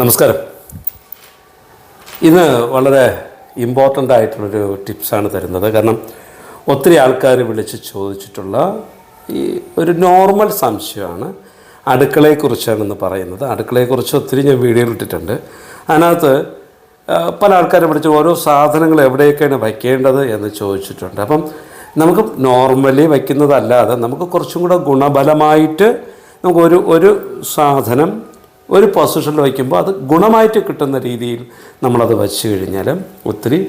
നമസ്കാരം. ഇന്ന് വളരെ ഇമ്പോർട്ടന്റ് ആയിട്ടുള്ളൊരു ടിപ്സാണ് തരുന്നത്. കാരണം ഒത്തിരി ആൾക്കാർ വിളിച്ച് ചോദിച്ചിട്ടുള്ള ഈ ഒരു നോർമൽ സംശയമാണ്. അടുക്കളയെക്കുറിച്ചാണെന്ന് പറയുന്നത്. അടുക്കളയെക്കുറിച്ച് ഒത്തിരി ഞാൻ വീഡിയോ ഇട്ടിട്ടുണ്ട്. അതിനകത്ത് പല ആൾക്കാരെ വിളിച്ച് ഓരോ സാധനങ്ങൾ എവിടെയൊക്കെയാണ് വയ്ക്കേണ്ടത് എന്ന് ചോദിച്ചിട്ടുണ്ട്. അപ്പം നമുക്ക് നോർമലി വയ്ക്കുന്നതല്ലാതെ നമുക്ക് കുറച്ചും കൂടെ ഗുണബലമായിട്ട് നമുക്ക് ഒരു ഒരു സാധനം ഒരു പൊസിഷനിൽ വയ്ക്കുമ്പോൾ അത് ഗുണമായിട്ട് കിട്ടുന്ന രീതിയിൽ നമ്മളത് വച്ചു കഴിഞ്ഞാൽ ഒത്തിരി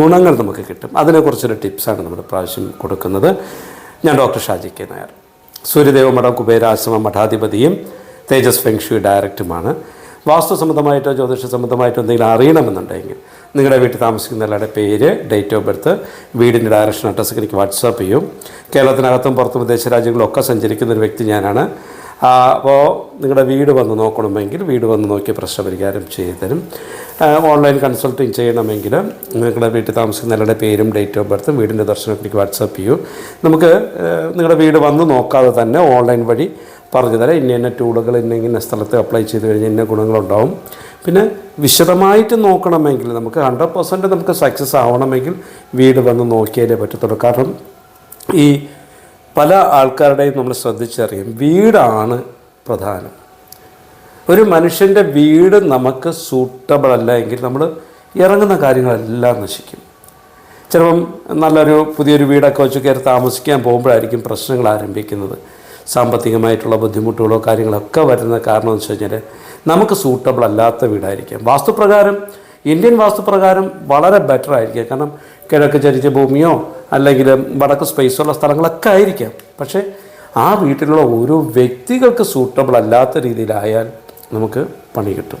ഗുണങ്ങൾ നമുക്ക് കിട്ടും. അതിനെക്കുറിച്ചൊരു ടിപ്സാണ് നമ്മൾ പ്രാവശ്യം കൊടുക്കുന്നത്. ഞാൻ ഡോക്ടർ ഷാജി കെ നായർ. സൂര്യദേവ മഠം കുബേരാശ്രമ മഠാധിപതിയും തേജസ് ഫെങ്ഷു ഡയറക്ടറുമാണ് വാസ്തു സംബന്ധമായിട്ടോ ജ്യോതിഷ സംബന്ധമായിട്ടോ എന്തെങ്കിലും അറിയണമെന്നുണ്ടെങ്കിൽ നിങ്ങളുടെ വീട്ടിൽ താമസിക്കുന്ന എല്ലാവരുടെ പേര് ഡേറ്റ് ഓഫ് ബർത്ത് വീടിന്റെ ഡയറക്ഷൻ അഡ്രസ്സൊക്കെ എനിക്ക് വാട്സാപ്പ് ചെയ്യും. കേരളത്തിനകത്തും പുറത്തും വിദേശ രാജ്യങ്ങളിലൊക്കെ സഞ്ചരിക്കുന്ന ഒരു വ്യക്തി ഞാനാണ്. അപ്പോൾ നിങ്ങളുടെ വീട് വന്ന് നോക്കണമെങ്കിൽ വീട് വന്ന് നോക്കി പ്രശ്നപരിഹാരം ചെയ്തു തരും. ഓൺലൈൻ കൺസൾട്ടിങ് ചെയ്യണമെങ്കിൽ നിങ്ങളുടെ വീട്ടിൽ താമസിക്കുന്ന എല്ലാവരുടെ പേരും ഡേറ്റ് ഓഫ് ബർത്തും വീടിന്റെ ദർശനത്തിലേക്ക് വാട്സാപ്പ് ചെയ്യൂ. നമുക്ക് നിങ്ങളുടെ വീട് വന്ന് നോക്കാതെ തന്നെ ഓൺലൈൻ വഴി പറഞ്ഞു തരാം. ഇന്ന ഇന്ന ടൂളുകൾ ഇന്ന ഇന്ന സ്ഥലത്ത് അപ്ലൈ ചെയ്ത് കഴിഞ്ഞാൽ ഇന്ന ഗുണങ്ങളുണ്ടാവും. പിന്നെ വിശദമായിട്ട് നോക്കണമെങ്കിൽ നമുക്ക് ഹൺഡ്രഡ് പെർസെന്റ് നമുക്ക് സക്സസ് ആവണമെങ്കിൽ വീട് വന്ന് നോക്കിയാലേ പറ്റത്തുള്ളൂ. കാരണം ഈ പല ആൾക്കാരുടെയും നമ്മൾ ശ്രദ്ധിച്ചറിയും. വീടാണ് പ്രധാനം. ഒരു മനുഷ്യന്റെ വീട് നമുക്ക് സൂട്ടബിൾ അല്ല എങ്കിൽ നമ്മൾ ഇറങ്ങുന്ന കാര്യങ്ങളെല്ലാം നശിക്കും. ചിലപ്പം നല്ലൊരു പുതിയൊരു വീടൊക്കെ വെച്ച് കയറി താമസിക്കാൻ പോകുമ്പോഴായിരിക്കും പ്രശ്നങ്ങൾ ആരംഭിക്കുന്നത്. സാമ്പത്തികമായിട്ടുള്ള ബുദ്ധിമുട്ടുകളോ കാര്യങ്ങളൊക്കെ വരുന്ന കാരണം എന്ന് വെച്ച് കഴിഞ്ഞാൽ നമുക്ക് സൂട്ടബിൾ അല്ലാത്ത വീടായിരിക്കാം. വാസ്തുപ്രകാരം ഇന്ത്യൻ വാസ്തുപ്രകാരം വളരെ ബെറ്റർ ആയിരിക്കാം. കാരണം കിഴക്ക് ചരിച്ച ഭൂമിയോ അല്ലെങ്കിൽ വടക്ക് സ്പേസുള്ള സ്ഥലങ്ങളൊക്കെ ആയിരിക്കാം. പക്ഷേ ആ വീട്ടിലുള്ള ഓരോ വ്യക്തികൾക്ക് സൂട്ടബിൾ അല്ലാത്ത രീതിയിലായാൽ നമുക്ക് പണി കിട്ടും.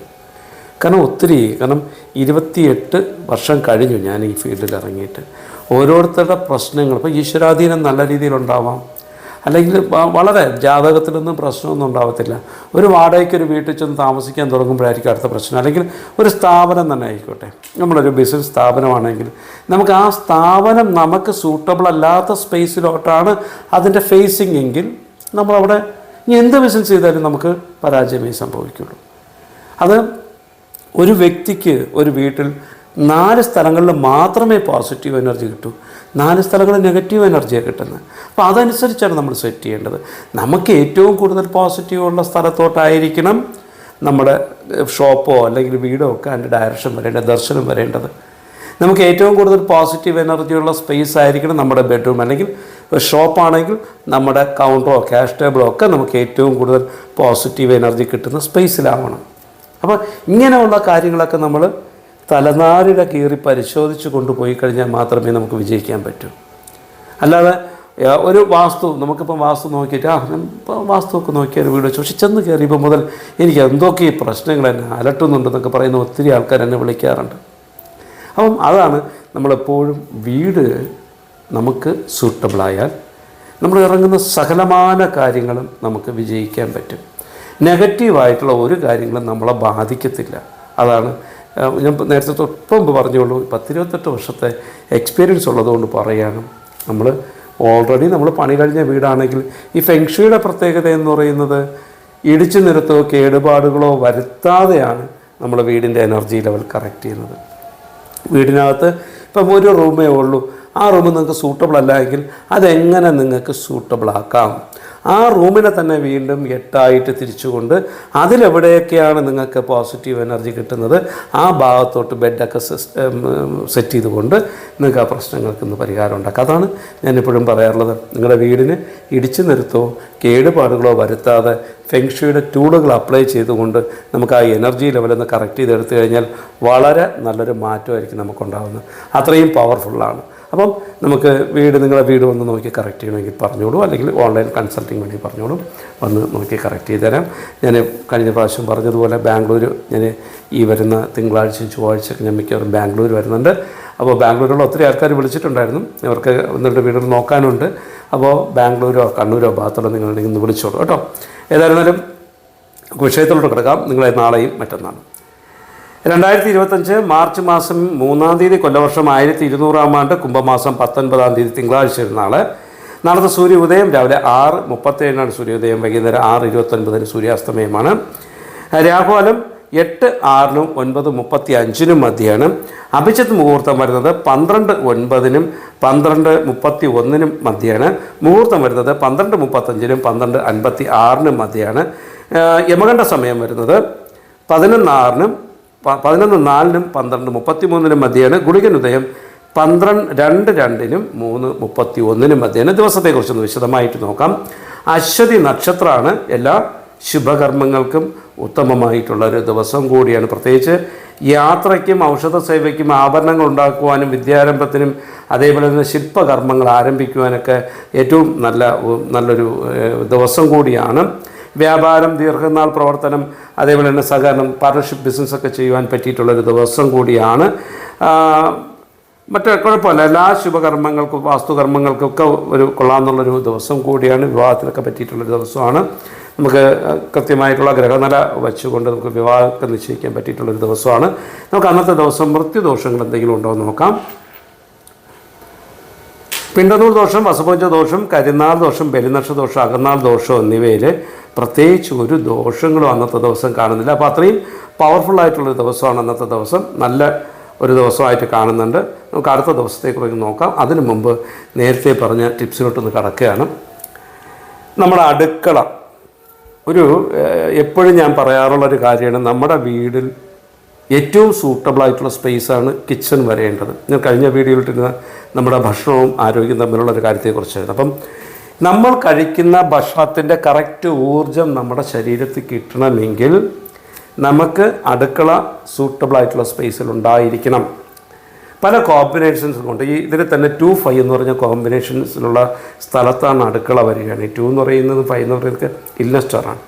കാരണം ഒത്തിരി കാരണം ഇരുപത്തിയെട്ട് വർഷം കഴിഞ്ഞു ഞാൻ ഈ ഫീൽഡിൽ ഇറങ്ങിയിട്ട്. ഓരോരുത്തരുടെ പ്രശ്നങ്ങൾ ഇപ്പോൾ ഈശ്വരാധീനം നല്ല രീതിയിലുണ്ടാവാം അല്ലെങ്കിൽ വളരെ ജാതകത്തിലൊന്നും പ്രശ്നമൊന്നും ഉണ്ടാവത്തില്ല. ഒരു വാടകയ്ക്ക് ഒരു വീട്ടിൽ ചെന്ന് താമസിക്കാൻ തുടങ്ങുമ്പോഴായിരിക്കും അടുത്ത പ്രശ്നം. അല്ലെങ്കിൽ ഒരു സ്ഥാപനം തന്നെ ആയിക്കോട്ടെ. നമ്മളൊരു ബിസിനസ് സ്ഥാപനമാണെങ്കിൽ നമുക്ക് ആ സ്ഥാപനം നമുക്ക് സൂട്ടബിൾ അല്ലാത്ത സ്പേസിലോട്ടാണ് അതിന്റെ ഫേസിംഗ് എങ്കിൽ നമ്മളവിടെ ഇനി എന്ത് ബിസിനസ് ചെയ്താലും നമുക്ക് പരാജയമേ സംഭവിക്കുള്ളൂ. അത് ഒരു വ്യക്തിക്ക് ഒരു വീട്ടിൽ നാല് സ്ഥലങ്ങളിൽ മാത്രമേ പോസിറ്റീവ് എനർജി കിട്ടൂ. നാല് സ്ഥലങ്ങൾ നെഗറ്റീവ് എനർജിയാണ് കിട്ടുന്നത്. അപ്പോൾ അതനുസരിച്ചാണ് നമ്മൾ സെറ്റ് ചെയ്യേണ്ടത്. നമുക്ക് ഏറ്റവും കൂടുതൽ പോസിറ്റീവ് ഉള്ള സ്ഥലത്തോട്ടായിരിക്കണം നമ്മുടെ ഷോപ്പോ അല്ലെങ്കിൽ വീടോ ഒക്കെ അതിന്റെ ഡയറക്ഷൻ വരേണ്ടത് ദർശനം വരേണ്ടത്. നമുക്ക് ഏറ്റവും കൂടുതൽ പോസിറ്റീവ് എനർജിയുള്ള സ്പേസ് ആയിരിക്കണം നമ്മുടെ ബെഡ്റൂം അല്ലെങ്കിൽ ഷോപ്പാണെങ്കിൽ നമ്മുടെ കൗണ്ടറോ ക്യാഷ് ടേബിളോ ഒക്കെ നമുക്ക് ഏറ്റവും കൂടുതൽ പോസിറ്റീവ് എനർജി കിട്ടുന്ന സ്പേസിലാവണം അപ്പോൾ ഇങ്ങനെയുള്ള കാര്യങ്ങളൊക്കെ നമ്മൾ തലനാരിഴ കീറി പരിശോധിച്ച് കൊണ്ടുപോയി കഴിഞ്ഞാൽ മാത്രമേ നമുക്ക് വിജയിക്കാൻ പറ്റൂ. അല്ലാതെ ഒരു വാസ്തു നമുക്കിപ്പോൾ വാസ്തു നോക്കിയിട്ട് ആ ഇപ്പോൾ വാസ്തുവൊക്കെ ഒക്കെ നോക്കിയ ഒരു വീട് വെച്ചു. പക്ഷെ ചെന്ന് കയറിയപ്പോൾ മുതൽ എനിക്ക് എന്തൊക്കെ ഈ പ്രശ്നങ്ങൾ എന്നെ അലട്ടുന്നുണ്ടെന്നൊക്കെ പറയുന്ന ഒത്തിരി ആൾക്കാർ എന്നെ വിളിക്കാറുണ്ട്. അപ്പം അതാണ് നമ്മളെപ്പോഴും വീട് നമുക്ക് സൂട്ടബിളായാൽ നമ്മൾ ഇറങ്ങുന്ന സകലമാന കാര്യങ്ങളും നമുക്ക് വിജയിക്കാൻ പറ്റും. നെഗറ്റീവായിട്ടുള്ള ഒരു കാര്യങ്ങളും നമ്മളെ ബാധിക്കത്തില്ല. അതാണ് ഞാൻ നേരത്തെ തൊട്ട് മുമ്പ് പറഞ്ഞോളൂ പത്തിരുപത്തെട്ട് വർഷത്തെ എക്സ്പീരിയൻസ് ഉള്ളതുകൊണ്ട് പറയാണ് നമ്മൾ ഓൾറെഡി നമ്മൾ പണി കഴിഞ്ഞ വീടാണെങ്കിൽ ഈ ഫെങ്ഷുയുടെ പ്രത്യേകത എന്ന് പറയുന്നത് ഇടിച്ചു നിരത്തോ കേടുപാടുകളോ വരുത്താതെയാണ് നമ്മൾ വീടിന്റെ എനർജി ലെവൽ കറക്റ്റ് ചെയ്യുന്നത്. വീടിനകത്ത് ഇപ്പം ഒരു റൂമേ ഉള്ളൂ. ആ റൂം നിങ്ങൾക്ക് സൂട്ടബിൾ അല്ല എങ്കിൽ അതെങ്ങനെ നിങ്ങൾക്ക് സൂട്ടബിൾ ആക്കാം? ആ റൂമിനെ തന്നെ വീണ്ടും എട്ടായിട്ട് തിരിച്ചുകൊണ്ട് അതിലെവിടെയൊക്കെയാണ് നിങ്ങൾക്ക് പോസിറ്റീവ് എനർജി കിട്ടുന്നത്? ആ ഭാഗത്തോട്ട് ബെഡൊക്കെ സെറ്റ് ചെയ്തുകൊണ്ട് നിങ്ങൾക്ക് ആ പ്രശ്നങ്ങൾക്ക് ഇന്ന് പരിഹാരം ഉണ്ടാക്കാം. അതാണ് ഞാനിപ്പോഴും പറയാറുള്ളത്. നിങ്ങളുടെ വീടിന് ഇടിച്ചു നിർത്തോ കേടുപാടുകളോ വരുത്താതെ ഫെങ്ഷയുടെ ടൂളുകൾ അപ്ലൈ ചെയ്തുകൊണ്ട് നമുക്ക് ആ എനർജി ലെവലൊന്ന് കറക്റ്റ് ചെയ്തെടുത്തു കഴിഞ്ഞാൽ വളരെ നല്ലൊരു മാറ്റമായിരിക്കും നമുക്കുണ്ടാകുന്നത് അത്രയും പവർഫുള്ളാണ് അപ്പം നമുക്ക് വീട് നിങ്ങളുടെ വീട് വന്ന് നോക്കി കറക്റ്റ് ചെയ്യണമെങ്കിൽ പറഞ്ഞോളൂ അല്ലെങ്കിൽ ഓൺലൈൻ കൺസൾട്ടിങ് വേണമെങ്കിൽ പറഞ്ഞോളൂ വന്ന് നോക്കി കറക്റ്റ് ചെയ്ത് തരാം. ഞാൻ കഴിഞ്ഞ പ്രാവശ്യം പറഞ്ഞതുപോലെ ബാംഗ്ലൂർ ഞാൻ ഈ വരുന്ന തിങ്കളാഴ്ചയും ചൊവ്വാഴ്ചയൊക്കെ ഞാൻ മിക്കവാറും ബാംഗ്ലൂർ വരുന്നുണ്ട്. അപ്പോൾ ബാംഗ്ലൂരിലുള്ള ഒത്തിരി ആൾക്കാർ വിളിച്ചിട്ടുണ്ടായിരുന്നു. അവർക്ക് എന്നിട്ട് വീടുകൾ നോക്കാനുണ്ട്. അപ്പോൾ ബാംഗ്ലൂരോ കണ്ണൂരോ ഭാഗത്തുള്ള നിങ്ങളുണ്ടെങ്കിൽ ഒന്ന് വിളിച്ചോളൂ കേട്ടോ. ഏതായിരുന്നാലും വിഷയത്തിലോട്ട് കിടക്കാം. നിങ്ങളെ നാളെയും മറ്റന്നാളും. രണ്ടായിരത്തി ഇരുപത്തഞ്ച് മാർച്ച് മാസം മൂന്നാം തീയതി കൊല്ലവർഷം ആയിരത്തി ഇരുന്നൂറാം ആണ്ട് കുംഭമാസം പത്തൊൻപതാം തീയതി തിങ്കളാഴ്ച നാളെ നടന്ന സൂര്യ ഉദയം രാവിലെ ആറ് മുപ്പത്തേഴിനാണ് സൂര്യോദയം വൈകുന്നേരം ആറ് ഇരുപത്തൊൻപതിന് സൂര്യാസ്തമയമാണ്. രാഹുവാലം എട്ട് ആറിനും ഒൻപത് മുപ്പത്തി അഞ്ചിനും മധ്യയാണ് അഭിജിത്ത് മുഹൂർത്തം വരുന്നത് പന്ത്രണ്ട് ഒൻപതിനും പന്ത്രണ്ട് മുപ്പത്തി ഒന്നിനും മധ്യയാണ് മുഹൂർത്തം വരുന്നത് പന്ത്രണ്ട് മുപ്പത്തഞ്ചിനും പന്ത്രണ്ട് അൻപത്തി ആറിനും മധ്യയാണ് യമകണ്ഠ സമയം വരുന്നത് പതിനൊന്ന് ആറിനും പ- പതിനൊന്ന് നാലിനും പന്ത്രണ്ട് മുപ്പത്തി മൂന്നിനും മധ്യയാണ് ഗുളികൻ ഉദയം. പന്ത്രണ്ട് രണ്ട് രണ്ടിനും മൂന്ന് മുപ്പത്തി ഒന്നിനും മധ്യയാണ് ദിവസത്തെക്കുറിച്ചൊന്ന് വിശദമായിട്ട് നോക്കാം. അശ്വതി നക്ഷത്രമാണ് എല്ലാ ശുഭകർമ്മങ്ങൾക്കും ഉത്തമമായിട്ടുള്ള ഒരു ദിവസം കൂടിയാണ്. പ്രത്യേകിച്ച് യാത്രയ്ക്കും ഔഷധ സേവയ്ക്കും ആഭരണങ്ങൾ ഉണ്ടാക്കുവാനും വിദ്യാരംഭത്തിനും അതേപോലെ തന്നെ ശില്പകർമ്മങ്ങൾ ആരംഭിക്കുവാനൊക്കെ ഏറ്റവും നല്ല നല്ലൊരു ദിവസം കൂടിയാണ്. വ്യാപാരം ദീർഘനാൾ പ്രവർത്തനം അതേപോലെ തന്നെ സഹകരണം പാർട്ണർഷിപ്പ് ബിസിനസ്സൊക്കെ ചെയ്യുവാൻ പറ്റിയിട്ടുള്ളൊരു ദിവസം കൂടിയാണ്. മറ്റേ കുഴപ്പമില്ല. എല്ലാ ശുഭകർമ്മങ്ങൾക്കും വാസ്തുകർമ്മങ്ങൾക്കൊക്കെ ഒരു കൊള്ളാമെന്നുള്ളൊരു ദിവസം കൂടിയാണ് വിവാഹത്തിനൊക്കെ പറ്റിയിട്ടുള്ളൊരു ദിവസമാണ്. നമുക്ക് കൃത്യമായിട്ടുള്ള ഗ്രഹനില വെച്ചുകൊണ്ട് നമുക്ക് വിവാഹമൊക്കെ നിശ്ചയിക്കാൻ പറ്റിയിട്ടുള്ളൊരു ദിവസമാണ്. നമുക്ക് അന്നത്തെ ദിവസം മൃത്യുദോഷങ്ങൾ എന്തെങ്കിലും ഉണ്ടോ എന്ന് നോക്കാം. പിണ്ടനൂർ ദോഷം വസപഞ്ച ദോഷം കരിനാൾ ദോഷം ബലിനക്ഷ ദോഷം അകന്നാൾ ദോഷം എന്നിവയിൽ പ്രത്യേകിച്ച് ഒരു ദോഷങ്ങളും അന്നത്തെ ദിവസം കാണുന്നില്ല. അപ്പോൾ അത്രയും പവർഫുൾ ആയിട്ടുള്ളൊരു ദിവസമാണ് അന്നത്തെ ദിവസം. നല്ല ഒരു ദിവസമായിട്ട് കാണുന്നുണ്ട്. നമുക്ക് അടുത്ത ദിവസത്തേക്കുറിച്ച് നോക്കാം. അതിനു മുമ്പ് നേരത്തെ പറഞ്ഞ ടിപ്സിലോട്ടൊന്ന് കടക്കുകയാണ്. നമ്മുടെ അടുക്കള. ഒരു എപ്പോഴും ഞാൻ പറയാറുള്ളൊരു കാര്യമാണ്. നമ്മുടെ വീടിൽ ഏറ്റവും സൂട്ടബിൾ ആയിട്ടുള്ള സ്പേസാണ് കിച്ചൺ വരേണ്ടത്. ഞാൻ കഴിഞ്ഞ വീഡിയോയിലിട്ടിരുന്ന നമ്മുടെ ഭക്ഷണവും ആരോഗ്യവും തമ്മിലുള്ള ഒരു കാര്യത്തെക്കുറിച്ചായിരുന്നു. അപ്പം നമ്മൾ കഴിക്കുന്ന ഭക്ഷണത്തിന്റെ കറക്റ്റ് ഊർജം നമ്മുടെ ശരീരത്തിൽ കിട്ടണമെങ്കിൽ നമുക്ക് അടുക്കള സൂട്ടബിൾ ആയിട്ടുള്ള സ്പേസിൽ ഉണ്ടായിരിക്കണം. പല കോമ്പിനേഷൻസും ഉണ്ട്. ഈ ഇതിൽ തന്നെ ടു ഫൈവ് എന്ന് പറഞ്ഞ കോമ്പിനേഷൻസിലുള്ള സ്ഥലത്താണ് അടുക്കള വരികയാണ്. ഈ ടു എന്ന് പറയുന്നത് ഫൈവ് എന്ന് പറയുന്നത് ഇല്ലസ്റ്ററാണ്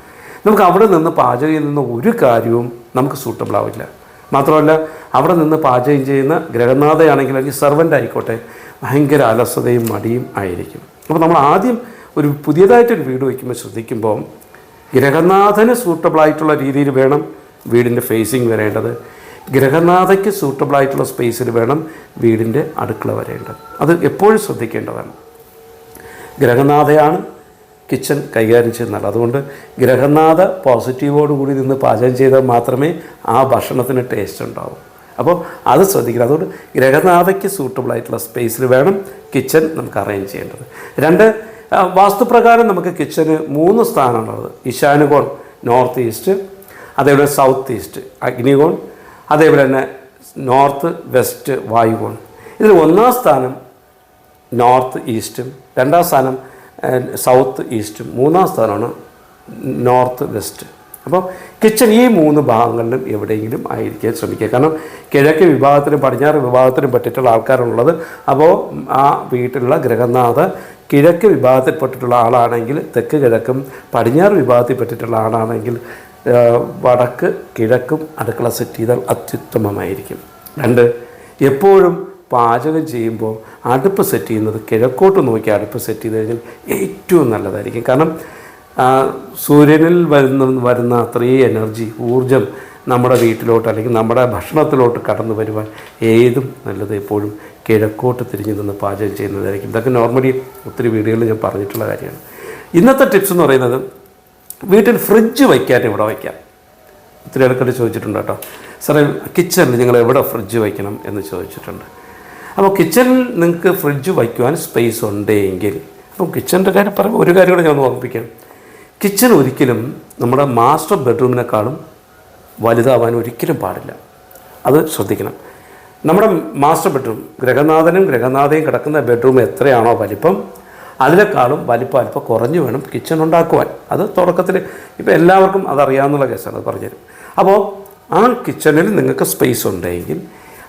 നമുക്ക് അവിടെ നിന്ന് പാചകം ചെയ്യുന്ന ഒരു കാര്യവും നമുക്ക് സൂട്ടബിൾ ആവില്ല. മാത്രമല്ല അവിടെ നിന്ന് പാചകം ചെയ്യുന്ന ഗ്രഹനാഥയാണെങ്കിൽ അല്ലെങ്കിൽ സെർവന്റ് ആയിക്കോട്ടെ ഭയങ്കര അലസതയും മടിയും ആയിരിക്കും. അപ്പോൾ നമ്മൾ ആദ്യം ഒരു പുതിയതായിട്ടൊരു വീട് വയ്ക്കുമ്പോൾ ശ്രദ്ധിക്കുമ്പോൾ ഗ്രഹനാഥന് സൂട്ടബിളായിട്ടുള്ള രീതിയിൽ വേണം വീടിന്റെ ഫേസിങ് വരേണ്ടത്. ഗ്രഹനാഥയ്ക്ക് സൂട്ടബിളായിട്ടുള്ള സ്പേസിൽ വേണം വീടിന്റെ അടുക്കള വരേണ്ടത്. അത് എപ്പോഴും ശ്രദ്ധിക്കേണ്ടതാണ്. ഗ്രഹനാഥയാണ് കിച്ചൺ കൈകാര്യം ചെയ്യുന്നത് അതുകൊണ്ട് ഗ്രഹനാഥ പോസിറ്റീവോടുകൂടി നിന്ന് പാചകം ചെയ്താൽ മാത്രമേ ആ ഭക്ഷണത്തിന് ടേസ്റ്റ് ഉണ്ടാവൂ. അപ്പോൾ അത് ശ്രദ്ധിക്കണം. അതുകൊണ്ട് ഗ്രഹനാഥയ്ക്ക് സൂട്ടബിൾ ആയിട്ടുള്ള സ്പേസിൽ വേണം കിച്ചൺ നമുക്ക് അറേഞ്ച് ചെയ്യേണ്ടത്. രണ്ട് വാസ്തുപ്രകാരം നമുക്ക് കിച്ചന് മൂന്ന് സ്ഥാനമാണുള്ളത് ഈശാനുകോൺ നോർത്ത് ഈസ്റ്റ് അതേപോലെ സൗത്ത് ഈസ്റ്റ് അഗ്നികോൺ അതേപോലെ തന്നെ നോർത്ത് വെസ്റ്റ് വായുകോൺ. ഇതിൽ ഒന്നാം സ്ഥാനം നോർത്ത് ഈസ്റ്റും രണ്ടാം സ്ഥാനം സൗത്ത് ഈസ്റ്റും മൂന്നാം സ്ഥാനമാണ് നോർത്ത് വെസ്റ്റ് അപ്പോൾ കിച്ചൺ ഈ മൂന്ന് ഭാഗങ്ങളിലും എവിടെയെങ്കിലും ആയിരിക്കാൻ ശ്രമിക്കുക. കാരണം കിഴക്ക് വിഭാഗത്തിനും പടിഞ്ഞാറ് വിഭാഗത്തിനും പറ്റിയിട്ടുള്ള ആൾക്കാരുള്ളത് അപ്പോൾ ആ വീട്ടിലുള്ള ഗ്രഹനാഥ കിഴക്ക് വിഭാഗത്തിൽപ്പെട്ടിട്ടുള്ള ആളാണെങ്കിൽ തെക്ക് കിഴക്കും പടിഞ്ഞാറ് വിഭാഗത്തിൽ വിഭാഗത്തിൽപ്പെട്ടിട്ടുള്ള ആളാണെങ്കിൽ വടക്ക് കിഴക്കും അടുക്കള സെറ്റ് ചെയ്താൽ അത്യുത്തമമായിരിക്കും. രണ്ട് എപ്പോഴും പാചകം ചെയ്യുമ്പോൾ അടുപ്പ് സെറ്റ് ചെയ്യുന്നത് കിഴക്കോട്ട് നോക്കി അടുപ്പ് സെറ്റ് ചെയ്ത് കഴിഞ്ഞാൽ ഏറ്റവും നല്ലതായിരിക്കും. കാരണം ആ, സൂര്യനിൽ വരുന്ന വരുന്ന അത്രയും എനർജി ഊർജം നമ്മുടെ വീട്ടിലോട്ട് അല്ലെങ്കിൽ നമ്മുടെ ഭക്ഷണത്തിലോട്ട് കടന്നു വരുവാൻ ഏതും നല്ലത് എപ്പോഴും കിഴക്കോട്ട് തിരിഞ്ഞു നിന്ന് പാചകം ചെയ്യുന്നതായിരിക്കും. ഇതൊക്കെ നോർമലി ഒത്തിരി വീടുകളിൽ ഞാൻ പറഞ്ഞിട്ടുള്ള കാര്യമാണ്. ഇന്നത്തെ ടിപ്സ് എന്ന് പറയുന്നത് വീട്ടിൽ ഫ്രിഡ്ജ് വയ്ക്കാൻ ഇവിടെ വയ്ക്കാം. ഒത്തിരി ഇടയ്ക്കിടെ ചോദിച്ചിട്ടുണ്ട് കേട്ടോ. സാറേ കിച്ചണിൽ നിങ്ങൾ എവിടെ ഫ്രിഡ്ജ് വയ്ക്കണം? എന്ന് ചോദിച്ചിട്ടുണ്ട്. അപ്പോൾ കിച്ചണിൽ നിങ്ങൾക്ക് ഫ്രിഡ്ജ് വയ്ക്കുവാൻ സ്പേസ് ഉണ്ടെങ്കിൽ അപ്പം കിച്ചണിന്റെ കാര്യം പറയുമ്പോൾ ഒരു കാര്യം കൂടെ ഞാൻ ഓർമ്മിപ്പിക്കാം. കിച്ചൺ ഒരിക്കലും നമ്മുടെ മാസ്റ്റർ ബെഡ്റൂമിനേക്കാളും വലുതാവാൻ ഒരിക്കലും പാടില്ല. അത് ശ്രദ്ധിക്കണം. നമ്മുടെ മാസ്റ്റർ ബെഡ്റൂം ഗ്രഹനാഥനും ഗ്രഹനാഥയും കിടക്കുന്ന ബെഡ്റൂം എത്രയാണോ വലിപ്പം അതിനേക്കാളും വലിപ്പം അല്പം കുറഞ്ഞു വേണം കിച്ചൺ ഉണ്ടാക്കുവാൻ. അത് തുടക്കത്തിൽ ഇപ്പോൾ എല്ലാവർക്കും അതറിയാമെന്നുള്ള കേസാണ് അത് പറഞ്ഞുതരും അപ്പോൾ ആ കിച്ചണിൽ നിങ്ങൾക്ക് സ്പേസ് ഉണ്ടെങ്കിൽ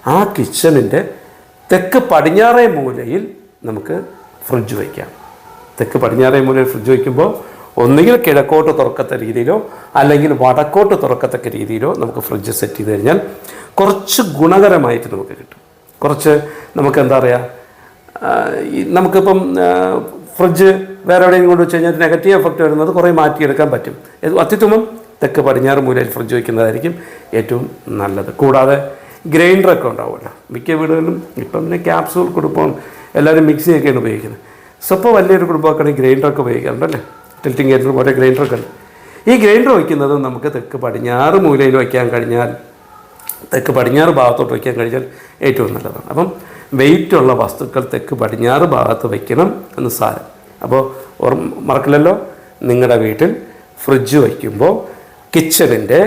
ആ കിച്ചണിന്റെ തെക്ക് പടിഞ്ഞാറേ മൂലയിൽ നമുക്ക് ഫ്രിഡ്ജ് വയ്ക്കാം. തെക്ക് പടിഞ്ഞാറേ മൂലയിൽ ഫ്രിഡ്ജ് വയ്ക്കുമ്പോൾ ഒന്നുകിൽ കിഴക്കോട്ട് തുറക്കത്ത രീതിയിലോ അല്ലെങ്കിൽ വടക്കോട്ട് തുറക്കത്തക്ക രീതിയിലോ നമുക്ക് ഫ്രിഡ്ജ് സെറ്റ് ചെയ്ത് കഴിഞ്ഞാൽ കുറച്ച് ഗുണകരമായിട്ട് നമുക്ക് കിട്ടും. കുറച്ച് നമുക്ക് എന്താ പറയുക നമുക്കിപ്പം ഫ്രിഡ്ജ് വേറെ എവിടെയും കൊണ്ട് വെച്ച് കഴിഞ്ഞാൽ നെഗറ്റീവ് എഫക്റ്റ് വരുന്നത് കുറേ മാറ്റിയെടുക്കാൻ പറ്റും. അത്യുത്തമം തെക്ക് പടിഞ്ഞാറ് മൂലയിൽ ഫ്രിഡ്ജ് വയ്ക്കുന്നതായിരിക്കും ഏറ്റവും നല്ലത്. കൂടാതെ ഗ്രൈൻഡറൊക്കെ ഉണ്ടാവുമല്ലോ. മിക്ക വീടുകളിലും ഇപ്പം പിന്നെ ക്യാപ്സൂൾ കുടുംബം എല്ലാവരും മിക്സിയൊക്കെയാണ് ഉപയോഗിക്കുന്നത്. സപ്പോൾ വലിയൊരു കുടുംബമൊക്കെ ഗ്രൈൻഡറൊക്കെ ഉപയോഗിക്കാറുണ്ടല്ലേ? ടിൽറ്റിംഗ് ഗ്രൈൻഡർ പോലെ ഗ്രൈൻഡറൊക്കെ ഉണ്ട്. ഈ ഗ്രൈൻഡർ വയ്ക്കുന്നത് നമുക്ക് തെക്ക് പടിഞ്ഞാറ് മൂലയിൽ വയ്ക്കാൻ കഴിഞ്ഞാൽ തെക്ക് പടിഞ്ഞാറ് ഭാഗത്തോട്ട് വയ്ക്കാൻ കഴിഞ്ഞാൽ ഏറ്റവും നല്ലതാണ്. അപ്പം വെയിറ്റുള്ള വസ്തുക്കൾ തെക്ക് പടിഞ്ഞാറ് ഭാഗത്ത് വയ്ക്കണം എന്ന് സാരം. അപ്പോൾ ഓർമ്മ മറക്കില്ലല്ലോ? നിങ്ങളുടെ വീട്ടിൽ ഫ്രിഡ്ജ് വയ്ക്കുമ്പോൾ കിച്ചണിന്റെ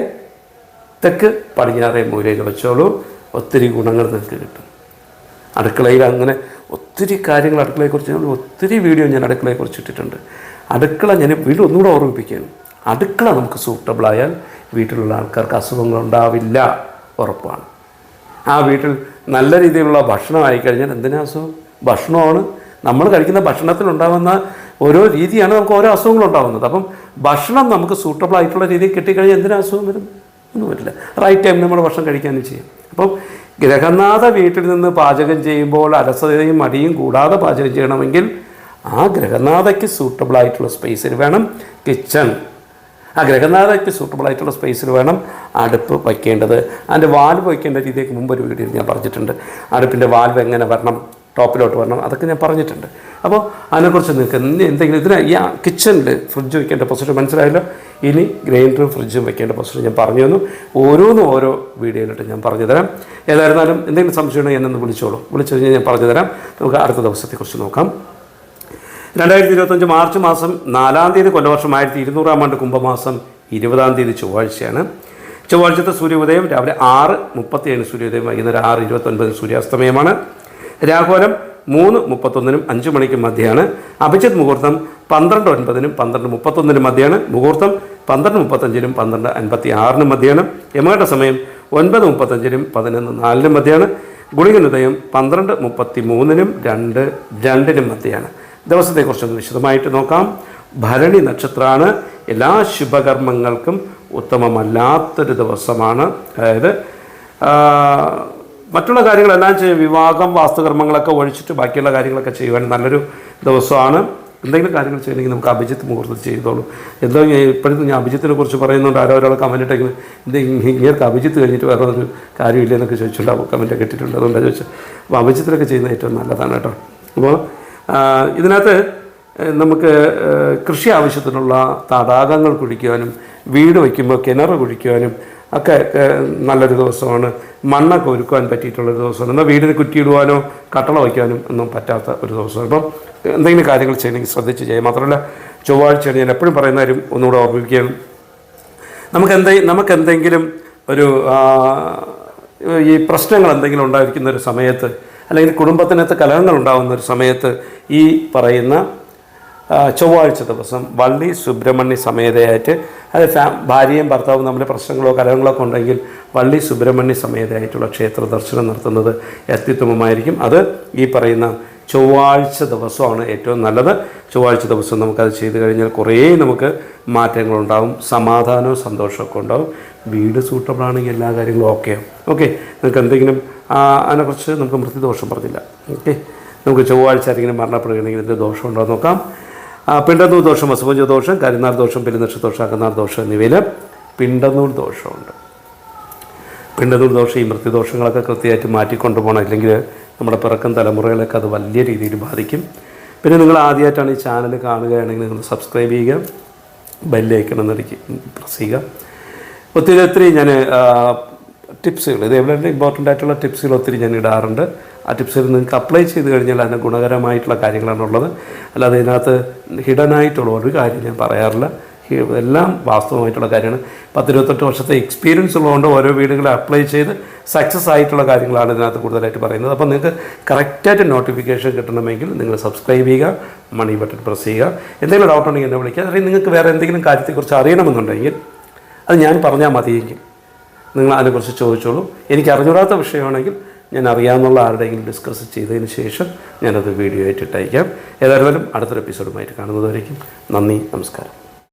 തെക്ക് പടിഞ്ഞാറേ മൂലയിൽ വെച്ചോളൂ. ഒത്തിരി ഗുണങ്ങൾ നിങ്ങൾക്ക് കിട്ടും. അടുക്കളയിൽ അങ്ങനെ ഒത്തിരി കാര്യങ്ങൾ അടുക്കളയെക്കുറിച്ച് ഞാൻ ഒത്തിരി വീഡിയോ ഞാൻ അടുക്കളയെക്കുറിച്ച് ഇട്ടിട്ടുണ്ട്. അടുക്കള ഞാൻ വീണ്ടും ഒന്നുകൂടെ ഓർമ്മിപ്പിക്കുകയാണ്. അടുക്കള നമുക്ക് സൂട്ടബിളായാൽ വീട്ടിലുള്ള ആൾക്കാർക്ക് അസുഖങ്ങൾ ഉണ്ടാവില്ല ഉറപ്പാണ്. ആ വീട്ടിൽ നല്ല രീതിയിലുള്ള ഭക്ഷണം ആയിക്കഴിഞ്ഞാൽ എന്തിനാ അസുഖം? ഭക്ഷണമാണ്. നമ്മൾ കഴിക്കുന്ന ഭക്ഷണത്തിൽ ഉണ്ടാകുന്ന ഓരോ രീതിയാണ് നമുക്ക് ഓരോ അസുഖങ്ങൾ ഉണ്ടാകുന്നത്. അപ്പം ഭക്ഷണം നമുക്ക് സൂട്ടബിൾ ആയിട്ടുള്ള രീതിയിൽ കിട്ടിക്കഴിഞ്ഞാൽ എന്തിനാ അസുഖം വരും ഒന്നും വരില്ല റൈറ്റ് ടൈമിൽ നമ്മൾ ഭക്ഷണം കഴിക്കാനും ചെയ്യും. അപ്പം ഗ്രഹനാഥ വീട്ടിൽ നിന്ന് പാചകം ചെയ്യുമ്പോൾ അലസതയും മടിയും കൂടാതെ പാചകം ചെയ്യണമെങ്കിൽ ആ ഗ്രഹനാഥയ്ക്ക് സൂട്ടബിൾ ആയിട്ടുള്ള സ്പേസിൽ വേണം. കിച്ചൺ ആ ഗ്രഹനാഥയ്ക്ക് സൂട്ടബിൾ ആയിട്ടുള്ള സ്പേസിൽ വേണം അടുപ്പ് വയ്ക്കേണ്ടത്. അതിന്റെ വാൽവ് വയ്ക്കേണ്ട രീതിയൊക്കെ മുമ്പ് ഒരു വീഡിയോയിൽ ഞാൻ പറഞ്ഞിട്ടുണ്ട്. അടുപ്പിന്റെ വാൽവ് എങ്ങനെ വരണം ടോപ്പിലോട്ട് വരണം അതൊക്കെ ഞാൻ പറഞ്ഞിട്ടുണ്ട്. അപ്പോൾ അതിനെക്കുറിച്ച് നിങ്ങൾക്ക് എന്തെങ്കിലും ഇതിന് ഈ കിച്ചണിൽ ഫ്രിഡ്ജ് വയ്ക്കേണ്ട പൊസിഷൻ മനസ്സിലായല്ലോ? ഇനി ഗ്രൈൻഡറും ഫ്രിഡ്ജും വെക്കേണ്ട പ്രശ്നം ഞാൻ പറഞ്ഞു തന്നു. ഓരോന്നും ഓരോ വീഡിയോയിലിട്ട് ഞാൻ പറഞ്ഞു തരാം. ഏതായിരുന്നാലും എന്തെങ്കിലും സംശയം എന്നൊന്ന് വിളിച്ചോളൂ. വിളിച്ചു കഴിഞ്ഞാൽ ഞാൻ പറഞ്ഞു തരാം. നമുക്ക് അടുത്ത ദിവസത്തെക്കുറിച്ച് നോക്കാം. രണ്ടായിരത്തി ഇരുപത്തഞ്ച് മാർച്ച് മാസം നാലാം തീയതി കൊല്ലവർഷം ആയിരത്തി ഇരുന്നൂറാം ആണ്ട് കുംഭമാസം ഇരുപതാം തീയതി ചൊവ്വാഴ്ചയാണ്. ചൊവ്വാഴ്ചത്തെ സൂര്യോദയം രാവിലെ ആറ് മുപ്പത്തിയേഴ് സൂര്യോദയം വൈകുന്നേരം ആറ് ഇരുപത്തൊൻപതിന് സൂര്യാസ്തമയമാണ്. രാഘോലം മൂന്ന് മുപ്പത്തൊന്നിനും അഞ്ച് മണിക്കും മധ്യയാണ്. അഭിജിത് മുഹൂർത്തം പന്ത്രണ്ട് ഒൻപതിനും പന്ത്രണ്ട് മുപ്പത്തൊന്നിനും മധ്യാണ് മുഹൂർത്തം പന്ത്രണ്ട് മുപ്പത്തഞ്ചിനും പന്ത്രണ്ട് അൻപത്തി ആറിനും മധ്യാണ്. യമകട്ട സമയം ഒൻപത് മുപ്പത്തഞ്ചിനും പതിനൊന്ന് നാലിനും മധ്യാണ്. ഗുളികനുദയം പന്ത്രണ്ട് മുപ്പത്തി മൂന്നിനും രണ്ട് രണ്ടിനും മധ്യയാണ് ദിവസത്തെക്കുറിച്ചൊന്ന് വിശദമായിട്ട് നോക്കാം. ഭരണി നക്ഷത്രമാണ് എല്ലാ ശുഭകർമ്മങ്ങൾക്കും ഉത്തമമല്ലാത്തൊരു ദിവസമാണ്. അതായത് മറ്റുള്ള കാര്യങ്ങളെല്ലാം ചെയ്യും. വിവാഹം വാസ്തുകർമ്മങ്ങളൊക്കെ ഒഴിച്ചിട്ട് ബാക്കിയുള്ള കാര്യങ്ങളൊക്കെ ചെയ്യുവാൻ നല്ലൊരു ദിവസമാണ്. എന്തെങ്കിലും കാര്യങ്ങൾ ചെയ്യണമെങ്കിൽ നമുക്ക് അഭിജിത്ത് മുഹൂർത്തം ചെയ്തോളൂ. എന്തോ ഞാൻ ഇപ്പോഴത്തെ ഞാൻ അഭിജിത്തിനെ കുറിച്ച് പറയുന്നുണ്ട്. ആരോ ഒരാൾ കമന്റ് ഇട്ടെങ്കിൽ ഇത് ഇങ്ങനെ അഭിജിത്ത് കഴിഞ്ഞിട്ട് വേറെ ഒരു കാര്യമില്ല എന്നൊക്കെ ചോദിച്ചിട്ടുണ്ടാവും. കമന്റ് കിട്ടിയിട്ടുണ്ട് അതുകൊണ്ടാണ് ചോദിച്ചത് അപ്പോൾ അഭിജിത്തിനൊക്കെ ചെയ്യുന്നത് ഏറ്റവും നല്ലതാണ് കേട്ടോ. അപ്പോൾ ഇതിനകത്ത് നമുക്ക് കൃഷി ആവശ്യത്തിനുള്ള തടാകങ്ങൾ കുഴിക്കുവാനും വീട് വയ്ക്കുമ്പോൾ കിണർ കുഴിക്കുവാനും ഒക്കെ നല്ലൊരു ദിവസമാണ്. മണ്ണൊക്കെ ഒരുക്കുവാൻ പറ്റിയിട്ടുള്ളൊരു ദിവസമാണ്. എന്നാൽ വീടിന് കുറ്റിയിടുവാനോ കട്ടള വയ്ക്കാനും ഒന്നും പറ്റാത്ത ഒരു ദിവസമാണ്. അപ്പം എന്തെങ്കിലും കാര്യങ്ങൾ ചെയ്യണമെങ്കിൽ ശ്രദ്ധിച്ച് ചെയ്യാം മാത്രമല്ല ചൊവ്വാഴ്ചയാണ് ഞാൻ എപ്പോഴും പറയുന്ന കാര്യം ഒന്നുകൂടെ ഓർമ്മിപ്പിക്കുകയാണ്. നമുക്ക് എന്തെ നമുക്ക് എന്തെങ്കിലും ഒരു ഈ പ്രശ്നങ്ങൾ എന്തെങ്കിലും ഉണ്ടായിരിക്കുന്ന ഒരു സമയത്ത് അല്ലെങ്കിൽ കുടുംബത്തിനകത്ത് കലഹങ്ങൾ ഉണ്ടാകുന്ന ഒരു സമയത്ത് ഈ പറയുന്ന ചൊവ്വാഴ്ച ദിവസം വള്ളി സുബ്രഹ്മണ്യ സമേതയായിട്ട് അത് ഫാ ഭാര്യയും ഭർത്താവും തമ്മിൽ പ്രശ്നങ്ങളോ കലഹങ്ങളോ ഒക്കെ ഉണ്ടെങ്കിൽ വള്ളി സുബ്രഹ്മണ്യ സമേതയായിട്ടുള്ള ക്ഷേത്ര ദർശനം നടത്തുന്നത് അത്യുത്തമമായിരിക്കും. അത് ഈ പറയുന്ന ചൊവ്വാഴ്ച ദിവസമാണ് ഏറ്റവും നല്ലത്. ചൊവ്വാഴ്ച ദിവസം നമുക്കത് ചെയ്തു കഴിഞ്ഞാൽ കുറേ നമുക്ക് മാറ്റങ്ങളുണ്ടാവും. സമാധാനവും സന്തോഷമൊക്കെ ഉണ്ടാവും. വീട് സൂട്ടബിളാണെങ്കിൽ എല്ലാ കാര്യങ്ങളും ഓക്കെയാണ് ഓക്കെ നിങ്ങൾക്ക് എന്തെങ്കിലും അതിനെക്കുറിച്ച് നമുക്ക് മൃത്യുദോഷം പറഞ്ഞില്ല. ഓക്കെ നമുക്ക് ചൊവ്വാഴ്ച ആരെങ്കിലും മരണപ്പെടുകയാണെങ്കിൽ എന്ത് ദോഷമുണ്ടോ നോക്കാം. പിണ്ടന്നൂർ ദോഷം അസുഭഞ്ച ദോഷം കരിനാർ ദോഷം പെരുന്നക്ഷ ദോഷം അകന്നാൾ ദോഷം എന്നിവയിൽ പിണ്ടന്നൂർ ദോഷമുണ്ട്. പിണ്ടന്നൂർ ദോഷം ഈ മൃത്യുദോഷങ്ങളൊക്കെ കൃത്യമായിട്ട് മാറ്റിക്കൊണ്ടു പോകണം. ഇല്ലെങ്കിൽ നമ്മുടെ പിറക്കം തലമുറകളൊക്കെ അത് വലിയ രീതിയിൽ ബാധിക്കും. പിന്നെ നിങ്ങൾ ആദ്യമായിട്ടാണ് ഈ ചാനൽ കാണുകയാണെങ്കിൽ നിങ്ങൾ സബ്സ്ക്രൈബ് ചെയ്യുക ബെല്ലൈക്കണം എന്നടിക്ക് പ്രസ് ചെയ്യുക. ഒത്തിരി ഒത്തിരി ഞാൻ ടിപ്സുകൾ. ഇതേപോലെ ഇമ്പോർട്ടന്റ് ആയിട്ടുള്ള ടിപ്സുകൾ ഒത്തിരി ഞാൻ ഇടാറുണ്ട്. ആ ടിപ്സുകൾ നിങ്ങൾക്ക് അപ്ലൈ ചെയ്ത് കഴിഞ്ഞാൽ അതിന് ഗുണകരമായിട്ടുള്ള കാര്യങ്ങളാണ് ഉള്ളത്. അല്ലാതെ ഇതിനകത്ത് ഹിഡൻ ആയിട്ടുള്ള ഒരു കാര്യം ഞാൻ പറയാറില്ല. എല്ലാം വാസ്തവമായിട്ടുള്ള കാര്യമാണ്. പത്തിരുപത്തെട്ട് വർഷത്തെ എക്സ്പീരിയൻസ് ഉള്ളതുകൊണ്ട് ഓരോ വീടുകളെ അപ്ലൈ ചെയ്ത് സക്സസ് ആയിട്ടുള്ള കാര്യങ്ങളാണ് ഇതിനകത്ത് കൂടുതലായിട്ട് പറയുന്നത്. അപ്പോൾ നിങ്ങൾക്ക് കറക്റ്റായിട്ട് നോട്ടിഫിക്കേഷൻ കിട്ടണമെങ്കിൽ നിങ്ങൾ സബ്സ്ക്രൈബ് ചെയ്യുക മണി ബട്ടൺ പ്രസ് ചെയ്യുക. എന്തെങ്കിലും ഡൗട്ട് ഉണ്ടെങ്കിൽ എന്നെ വിളിക്കുക. അല്ലെങ്കിൽ നിങ്ങൾക്ക് വേറെ എന്തെങ്കിലും കാര്യത്തെക്കുറിച്ച് അറിയണമെന്നുണ്ടെങ്കിൽ അത് ഞാൻ പറഞ്ഞാൽ മതിയെങ്കിൽ നിങ്ങൾ അതിനെക്കുറിച്ച് ചോദിച്ചോളൂ. എനിക്ക് അറിഞ്ഞൂടാത്ത വിഷയമാണെങ്കിൽ ഞാൻ അറിയാമെന്നുള്ള ആരുടെയെങ്കിലും ഡിസ്കസ് ചെയ്തതിന് ശേഷം ഞാനത് വീഡിയോ ആയിട്ട് ഇട്ടയക്കാം. ഏതായാലും അടുത്തൊരു എപ്പിസോഡുമായിട്ട് കാണുന്നതുവരേക്കും നന്ദി നമസ്കാരം.